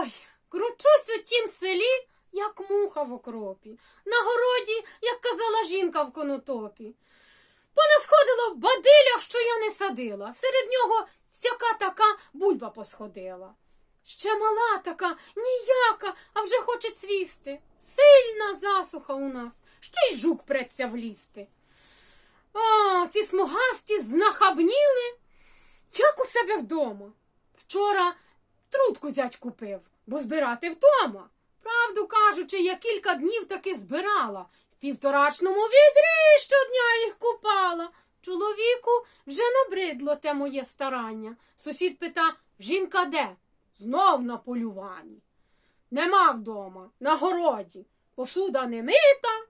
Ой, кручусь у тім селі, як муха в окропі. На городі, як казала жінка в конотопі. Понасходило бадиля, що я не садила. Серед нього сяка така бульба посходила. Ще мала така, ніяка, а вже хоче цвісти. Сильна засуха у нас, ще й жук преться влізти. О, ці смугасті знахабніли, як у себе вдома. Вчора трутку зять купив, бо збирати вдома. Правду кажучи, я кілька днів таки збирала. В півторачному відрі щодня їх купала. Чоловіку вже набридло те моє старання. Сусід пита, жінка де? Знов на полюванні. Нема вдома, на городі. Посуда не мита.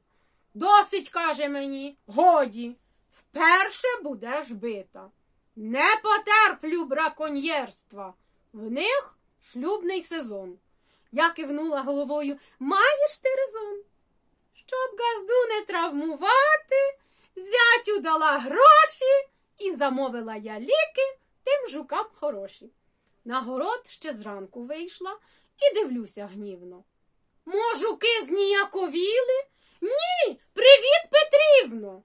Досить, каже мені, годі. Вперше будеш бита. Не потерплю браконьєрства. В них шлюбний сезон. Я кивнула головою. Маєш ти резон? Щоб газду не травмувати, зятю дала гроші і замовила я ліки тим жукам хороші. На город ще зранку вийшла і дивлюся гнівно. Можуки зніяковіли? Ні, привіт, Петрівно.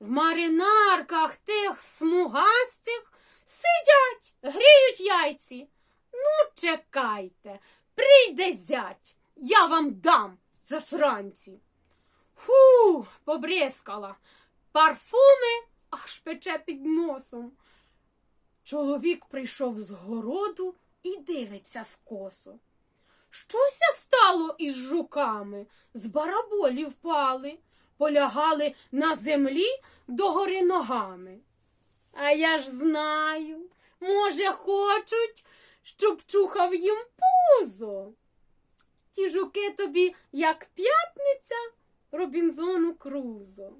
В маринарках тих смугастих сидять, гріють яйці. Ну, чекайте, прийде зять, я вам дам засранці. Фу, побризкала. Парфуми аж пече під носом. Чоловік прийшов з городу і дивиться скосо. Щося стало із жуками, з бараболі впали, полягали на землі догори ногами. А я ж знаю, може, хочуть, щоб чухав їм пузо. Ті жуки тобі, як п'ятниця Робінзону Крузо.